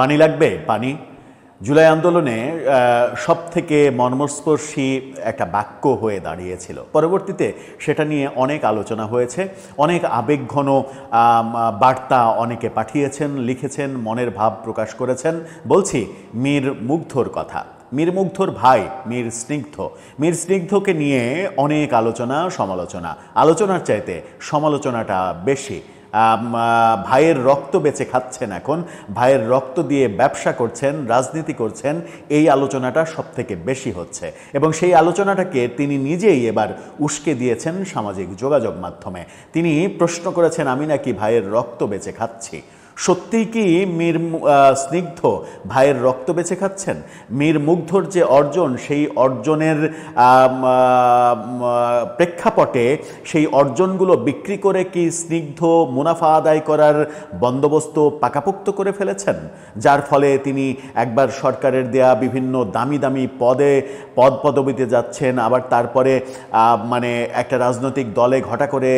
পানি লাগবে? পানি। জুলাই আন্দোলনে সব থেকে মর্মস্পর্শী একটা বাক্য হয়ে দাঁড়িয়েছিল। পরবর্তীতে সেটা নিয়ে অনেক আলোচনা হয়েছে। অনেক আবেগঘন বার্তা অনেকে পাঠিয়েছেন, লিখেছেন, মনের ভাব প্রকাশ করেছেন। বলছি, মীর মুগ্ধর কথা। মীর মুগ্ধর ভাই, মীর স্নিগ্ধ। মীর স্নিগ্ধকে নিয়ে অনেক আলোচনা, সমালোচনা। আলোচনার চাইতে সমালোচনাটা বেশি। ভাইয়ের রক্ত বেঁচে খাচ্ছেন এখন। ভাইয়ের রক্ত দিয়ে ব্যবসা করছেন, রাজনীতি করছেন। এই আলোচনাটা সব থেকে বেশি হচ্ছে। এবং সেই আলোচনাটাকে তিনি নিজেই এবার উস্কে দিয়েছেন সামাজিক যোগাযোগ মাধ্যমে। তিনি প্রশ্ন করেছেন, আমি নাকি ভাইয়ের রক্ত বেঁচে খাচ্ছি? সত্যিই কি মীর স্নিগ্ধ ভাইয়ের রক্ত বেছে খাচ্ছেন? মীর মুগ্ধর যে অর্জন, সেই অর্জনের প্রেক্ষাপটে সেই অর্জনগুলো বিক্রি করে কি স্নিগ্ধ মুনাফা আদায় করার বন্দোবস্ত পাকাপোক্ত করে ফেলেছেন? যার ফলে তিনি একবার সরকারের দেয়া বিভিন্ন দামি দামি পদে, পদ পদবিতে যাচ্ছেন, আবার তারপরে মানে একটা রাজনৈতিক দলে ঘটা করে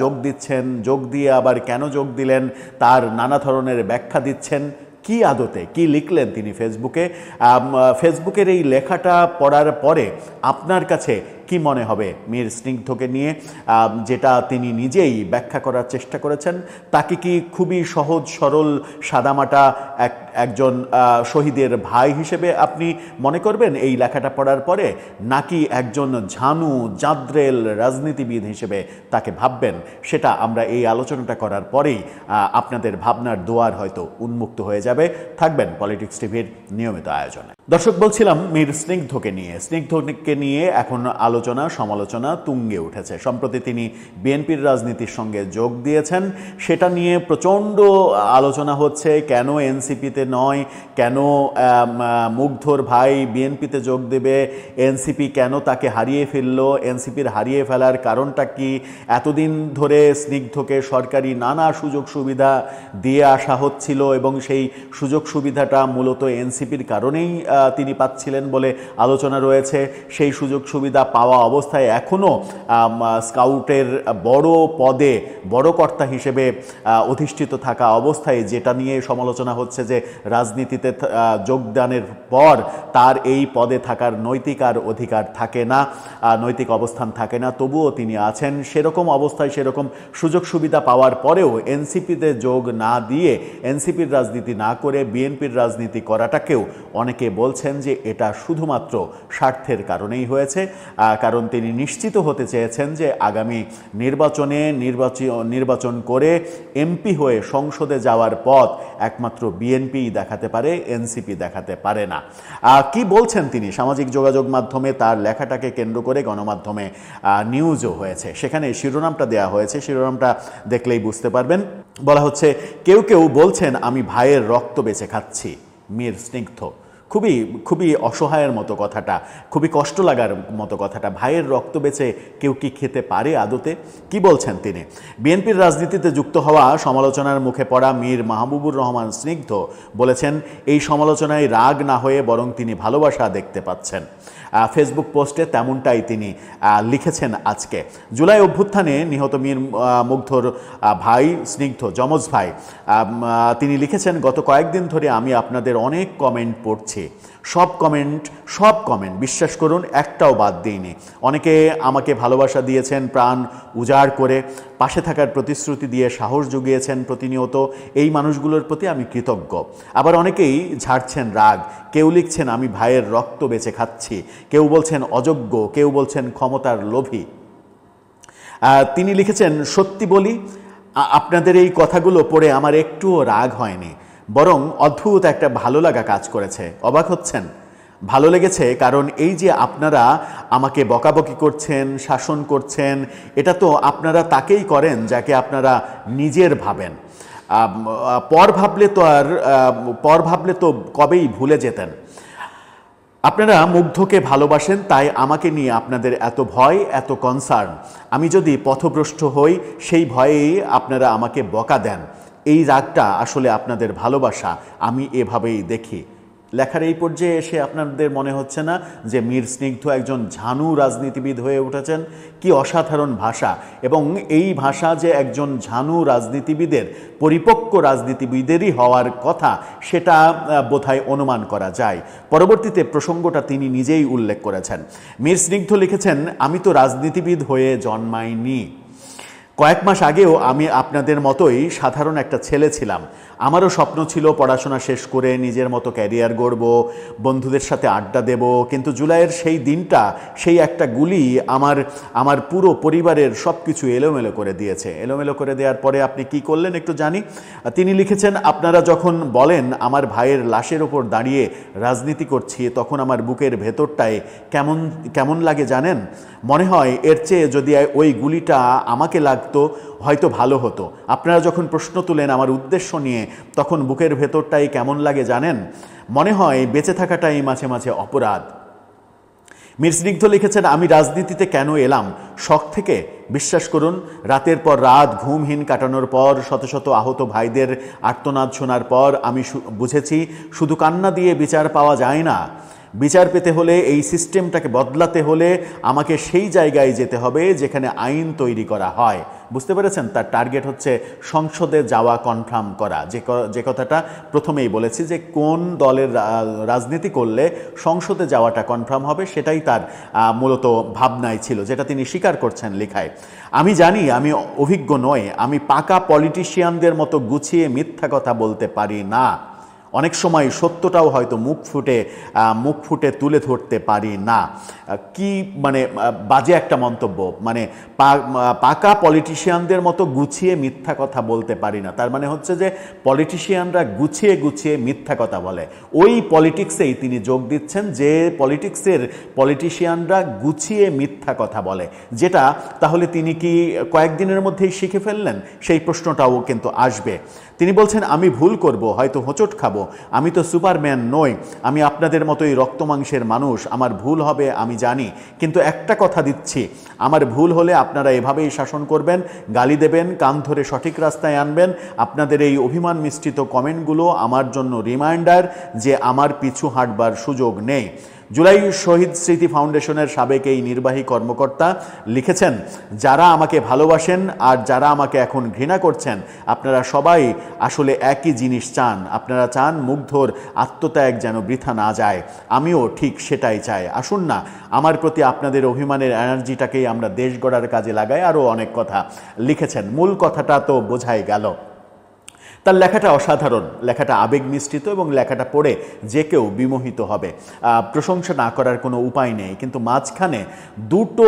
যোগ দিচ্ছেন, যোগ দিয়ে আবার কেন যোগ দিলেন, তার নানা ধরনের ব্যাখ্যা দিচ্ছেন কি আদতে? কি লিখলেন তিনি ফেসবুকে? ফেসবুকের এই লেখাটা পড়ার পরে আপনার কাছে কি মনে হবে? মীর স্নিগ্ধকে নিয়ে যেটা তিনি নিজেই ব্যাখ্যা করার চেষ্টা করেছেন, তাকে কি খুবই সহজ, সরল, সাদামাটা এক, একজন শহীদের ভাই হিসেবে আপনি মনে করবেন এই লেখাটা পড়ার পরে? নাকি একজন ঝানু, জাদ্রেল রাজনীতিবিদ হিসেবে তাকে ভাববেন? সেটা আমরা এই আলোচনাটা করার পরেই আপনাদের ভাবনার দোয়ার হয়তো উন্মুক্ত হয়ে যাবে। থাকবেন পলিটিক্স টিভির নিয়মিত আয়োজনে। দর্শক, বলছিলাম মীর স্নিগ্ধকে নিয়ে। স্নিগ্ধকে নিয়ে এখন আলোচনা, সমালোচনা তুঙ্গে উঠেছে। সম্প্রতি তিনি বিএনপির রাজনীতির সঙ্গে যোগ দিয়েছেন। সেটা নিয়ে প্রচণ্ড আলোচনা হচ্ছে, কেন এনসিপিতে নয়, কেন মুগ্ধর ভাই বিএনপিতে যোগ দেবে, এনসিপি কেন তাকে হারিয়ে ফেলল, এনসিপির হারিয়ে ফেলার কারণটা কি? এতদিন ধরে স্নিগ্ধকে সরকারি নানা সুযোগ সুবিধা দিয়ে আসা হচ্ছিল এবং সেই সুযোগ সুবিধাটা মূলত এনসিপির কারণেই তিনি পাচ্ছিলেন বলে আলোচনা রয়েছে। সেই সুযোগ সুবিধা পাওয়া অবস্থায় এখনও স্কাউটের বড় পদে বড় কর্তা হিসেবে অধিষ্ঠিত থাকা অবস্থায় যেটা নিয়ে সমালোচনা হচ্ছে যে রাজনীতিতে যোগদানের পর তার এই পদে থাকার নৈতিক আর অধিকার থাকে না নৈতিক অবস্থান থাকে না, তবুও তিনি আছেন। সেরকম অবস্থায় সেরকম সুযোগ সুবিধা পাওয়ার পরেও এনসিপিতে যোগ না দিয়ে, এনসিপির রাজনীতি না করে, বিএনপির রাজনীতি করাটাকেও অনেকে বলছেন যে এটা শুধুমাত্র স্বার্থের কারণেই হয়েছে কারণ তিনি নিশ্চিত হতে চেয়েছেন যে আগামী নির্বাচনে নির্বাচন নির্বাচন করে এমপি হয়ে সংসদে যাওয়ার পথ একমাত্র বিএনপিই দেখাতে পারে, এনসিপি দেখাতে পারে না। কি বলছেন তিনি? সামাজিক যোগাযোগ মাধ্যমে তার লেখাটাকে কেন্দ্র করে গণমাধ্যমে নিউজও হয়েছে। সেখানে শিরোনামটা দেয়া হয়েছে, শিরোনামটা দেখলেই বুঝতে পারবেন। বলা হচ্ছে, কেউ কেউ বলছেন, আমি ভাইয়ের রক্ত বেছে খাচ্ছি। মীর স্নিগ্ধ। খুবই খুবই অসহায়ের মতো কথাটা, খুবই কষ্ট লাগার মতো কথাটা। ভাইয়ের রক্ত বেছে কেউ কি খেতে পারে আদতে? কি বলছেন তিনি? বিএনপির রাজনীতিতে যুক্ত হওয়া সমালোচনার মুখে পড়া মীর মাহবুবুর রহমান স্নিগ্ধ বলেছেন, এই সমালোচনায় রাগ না হয়ে বরং তিনি ভালোবাসা দেখতে পাচ্ছেন। ফেসবুক পোস্টে তেমনটাই তিনি লিখেছেন আজকে। জুলাই অভ্যুত্থানে নিহত মীর মুগ্ধর ভাই, স্নিগ্ধ, যমজ ভাই তিনি লিখেছেন, গত কয়েকদিন ধরে আমি আপনাদের অনেক কমেন্ট পড়ছি। সব কমেন্ট সব কমেন্ট বিশ্বাস করুন, একটাও বাদ দিইনি। অনেকে আমাকে ভালোবাসা দিয়েছেন, প্রাণ উজাড় করে। পাশে থাকার প্রতিশ্রুতি দিয়ে সাহস জুগিয়েছেন প্রতিনিয়ত, এই মানুষগুলোর প্রতি আমি কৃতজ্ঞ। আবার অনেকেই ঝাড়ছেন রাগ, কেউ লিখছেন, আমি ভাইয়ের রক্ত বেঁচে খাচ্ছি। কেউ বলছেন, অযোগ্য। কেউ বলছেন, ক্ষমতার লোভী। তিনি লিখেছেন, সত্যি বলি আপনাদের এই কথাগুলো পড়ে আমার একটুও রাগ হয়নি। বরং অদ্ভুত একটা ভালো লাগা কাজ করেছে। অবাক হচ্ছেন? ভালো লেগেছে, কারণ এই যে আপনারা আমাকে বকাবকি করছেন, শাসন করছেন, এটা তো আপনারা তাকেই করেন যাকে আপনারা নিজের ভাবেন। পর ভাবলে তো আর পর ভাবলে তো কবেই ভুলে যেতেন। আপনারা মুগ্ধকে ভালোবাসেন, তাই আমাকে নিয়ে আপনাদের এত ভয়, এত কনসার্ন আমি যদি পথভ্রষ্ট হই, সেই ভয়েই আপনারা আমাকে বকা দেন। এই রাগটা আসলে আপনাদের ভালোবাসা, আমি এভাবেই দেখি। লেখার এই পর্যায়ে এসে আপনাদের মনে হচ্ছে না যে মীর স্নিগ্ধ একজন ঝানু রাজনীতিবিদ হয়ে উঠেছেন? কি অসাধারণ ভাষা! এবং এই ভাষা যে একজন ঝানু রাজনীতিবিদের, পরিপক্ক রাজনীতিবিদেরই হওয়ার কথা, সেটা বোধহয় অনুমান করা যায়। পরবর্তীতে প্রসঙ্গটা তিনি নিজেই উল্লেখ করেছেন। মীর স্নিগ্ধ লিখেছেন, আমি তো রাজনীতিবিদ হয়ে জন্মাইনি। কয়েক মাস আগেও আমি আপনাদের মতোই সাধারণ একটা ছেলে ছিলাম। আমারও স্বপ্ন ছিল পড়াশোনা শেষ করে নিজের মতো ক্যারিয়ার গড়ব, বন্ধুদের সাথে আড্ডা দেব, কিন্তু জুলাইয়ের সেই দিনটা, সেই একটা গুলি আমার আমার পুরো পরিবারের সব কিছু এলোমেলো করে দিয়েছে। এলোমেলো করে দেওয়ার পরে আপনি কি করলেন একটু জানি। তিনি লিখেছেন, আপনারা যখন বলেন আমার ভাইয়ের লাশের ওপর দাঁড়িয়ে রাজনীতি করছি, তখন আমার বুকের ভেতরটায় কেমন কেমন লাগে জানেন? মনে হয় এর চেয়ে যদি ওই গুলিটা আমাকে লাগতো হয়তো ভালো হতো। আপনারা যখন প্রশ্ন তুলেন আমার উদ্দেশ্য নিয়ে, তখন বুকের ভেতরটাই কেমন লাগে জানেন? মনে হয় বেঁচে থাকাটাই মাঝে মাঝে অপরাধ। মীর স্নিগ্ধ লিখেছেন, আমি রাজনীতিতে কেন এলাম? শখ থেকে? বিশ্বাস করুন, রাতের পর রাত ঘুমহীন কাটানোর পর, শত শত আহত ভাইদের আর্তনাদ শোনার পর আমি বুঝেছি, শুধু কান্না দিয়ে বিচার পাওয়া যায় না। বিচার পেতে হলে, এই সিস্টেমটাকে বদলাতে হলে আমাকে সেই জায়গায় যেতে হবে যেখানে আইন তৈরি করা হয়। বুঝতে পেরেছেন? তার টার্গেট হচ্ছে সংসদে যাওয়া কনফার্ম করা। যে যে কথাটা প্রথমেই বলেছি যে কোন দলের রাজনীতি করলে সংসদে যাওয়াটা কনফার্ম হবে, সেটাই তার মূলত ভাবনায় ছিল, যেটা তিনি স্বীকার করছেন লেখায়। আমি জানি, আমি অভিজ্ঞ নই, আমি পাকা পলিটিশিয়ানদের মতো গুছিয়ে মিথ্যা কথা বলতে পারি না। অনেক সময় সত্যটাও হয়তো মুখ ফুটে মুখ ফুটে তুলে ধরতে পারি না। কি মানে বাজে একটা মন্তব্য? মানে পাকা পলিটিশিয়ানদের মতো গুছিয়ে মিথ্যা কথা বলতে পারি না। তার মানে হচ্ছে যে পলিটিশিয়ানরা গুছিয়ে গুছিয়ে মিথ্যা কথা বলে। ওই পলিটিক্সেই তিনি যোগ দিচ্ছেন যে পলিটিক্সের পলিটিশিয়ানরা গুছিয়ে মিথ্যা কথা বলে। যেটা তাহলে তিনি কি কয়েকদিনের মধ্যেই শিখে ফেললেন? সেই প্রশ্নটাও কিন্তু আসবে। তিনি বলছেন, আমি ভুল করব, হয়তো হোঁচট খাব। আমি তো সুপারম্যান নই, আমি আপনাদের মতোই রক্ত মাংসের মানুষ, আমার ভুল হবে আমি জানি, কিন্তু একটা কথা দিচ্ছি, আমার ভুল হলে আপনারা এভাবেই শাসন করবেন, গালি দেবেন, কান ধরে সঠিক রাস্তায় আনবেন, আপনাদের এই অভিমান মিশ্রিত কমেন্টগুলো আমার জন্য রিমাইন্ডার যে আমার পিছু হাঁটবার সুযোগ নেই। জুলাই শহীদ স্মৃতি ফাউন্ডেশনের সাবেক এই নির্বাহী কর্মকর্তা লিখেছেন, যারা আমাকে ভালোবাসেন আর যারা আমাকে এখন ঘৃণা করছেন, আপনারা সবাই আসলে একই জিনিস চান। আপনারা চান মুগ্ধর আত্মত্যাগ যেন বৃথা না যায়। আমিও ঠিক সেটাই চাই। আসুন না, আমার প্রতি আপনাদের অভিমানের এনার্জিটাকেই আমরা দেশ গড়ার কাজে লাগাই। আরও অনেক কথা লিখেছেন। মূল কথাটা তো বোঝাই গেল। তার লেখাটা অসাধারণ। লেখাটা আবেগ মিশ্রিত এবং লেখাটা পড়ে যে কেউ বিমোহিত হবে। প্রশংসা না করার কোনো উপায় নেই। কিন্তু মাঝখানে দুটো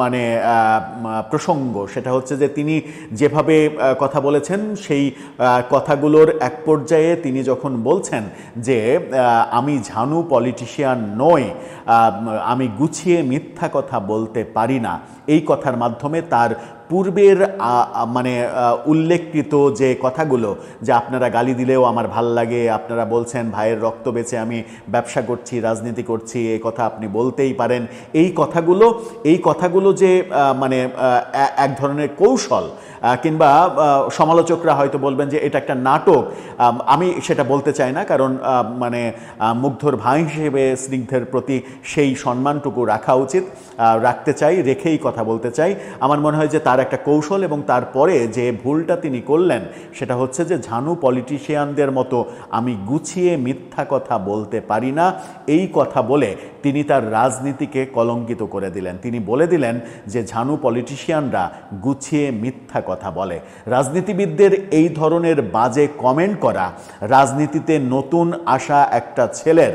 মানে প্রসঙ্গ। সেটা হচ্ছে যে তিনি যেভাবে কথা বলেছেন, সেই কথাগুলোর এক পর্যায়ে তিনি যখন বলছেন যে আমি ঝানু পলিটিশিয়ান নই আমি গুছিয়ে মিথ্যা কথা বলতে পারি না। এই কথার মাধ্যমে তার পূর্বের মানে উল্লেখকৃত যে কথাগুলো, যে আপনারা গালি দিলেও আমার ভালো লাগে, আপনারা বলছেন, ভাইয়ের রক্ত বেচে আমি ব্যবসা করছি, রাজনীতি করছি এই কথা আপনি বলতেই পারেন। এই কথাগুলো এই কথাগুলো যে মানে এক ধরনের কৌশল কিংবা সমালোচকরা হয়তো বলবেন যে এটা একটা নাটক আমি সেটা বলতে চাই না, কারণ মানে মুগ্ধর ভাই হিসেবে স্নিগ্ধের প্রতি সেই সম্মানটুকু রাখা উচিত রাখতে চাই, রেখেই কথা বলতে চাই। আমার মনে হয় যে তার একটা কৌশল এবং তারপরে যে ভুলটা তিনি করলেন, সেটা হচ্ছে যে ঝানু পলিটিশিয়ানদের মতো আমি গুছিয়ে মিথ্যা কথা বলতে পারি না। এই কথা বলে তিনি তার রাজনীতিকে কলঙ্কিত করে দিলেন। তিনি বলে দিলেন যে ঝানু পলিটিশিয়ানরা গুছিয়ে মিথ্যা কথা বলে। রাজনীতিবিদদের এই ধরনের বাজে কমেন্ট করা, রাজনীতিতে নতুন আসা একটা ছেলের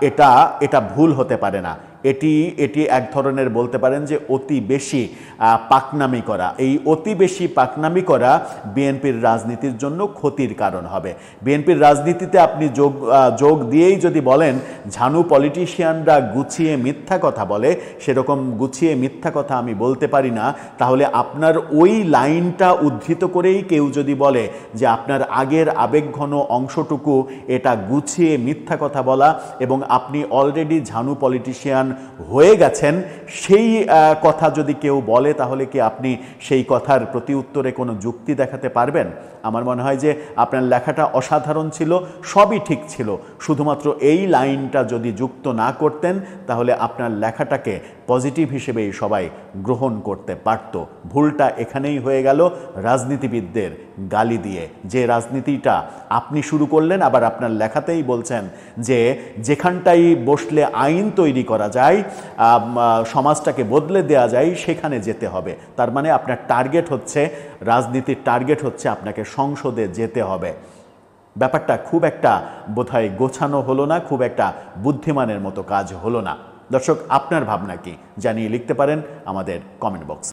এটা এটা ভুল হতে পারে না। এটি এটি এক ধরনের বলতে পারেন যে অতি বেশি পাকনামি করা। এই অতি বেশি পাকনামি করা বিএনপির রাজনীতির জন্য ক্ষতির কারণ হবে। বিএনপির রাজনীতিতে আপনি যোগ যোগ দিয়েই যদি বলেন, ঝানু পলিটিশিয়ানরা গুছিয়ে মিথ্যা কথা বলে সেরকম গুছিয়ে মিথ্যা কথা আমি বলতে পারি না। তাহলে আপনার ওই লাইনটা উদ্ধৃত করেই কেউ যদি বলে যে আপনার আগের আবেগঘন অংশটুকু এটা গুছিয়ে মিথ্যা কথা বলা এবং আপনি অলরেডি ঝানু পলিটিশিয়ান হয়ে গেছেন, সেই কথা যদি কেউ বলে, তাহলে কি আপনি সেই কথার প্রতি উত্তরে কোনো যুক্তি দেখাতে পারবেন? আমার মনে হয় যে আপনার লেখাটা অসাধারণ ছিল, সবই ঠিক ছিল। শুধুমাত্র এই লাইনটা যদি যুক্ত না করতেন, তাহলে আপনার লেখাটাকে পজিটিভ হিসেবেই সবাই গ্রহণ করতে পারত। ভুলটা এখানেই হয়ে গেল। রাজনীতিবিদদের গালি দিয়ে। যে রাজনীতিটা আপনি শুরু করলেন, আবার আপনার লেখাতেই বলছেন যে যেখানটাই বসলে আইন তৈরি করা যায় সমাজটাকে বদলে দেওয়া যায়, সেখানে যেতে হবে। তার মানে আপনার টার্গেট হচ্ছে, রাজনীতির টার্গেট হচ্ছে আপনাকে সংসদে যেতে হবে। ব্যাপারটা খুব একটা বোধহয় গোছানো হলো না, খুব একটা বুদ্ধিমানের মতো কাজ হলো না। দর্শক আপনার ভাবনা কি? জানিয়ে লিখতে পারেন আমাদের কমেন্ট বক্স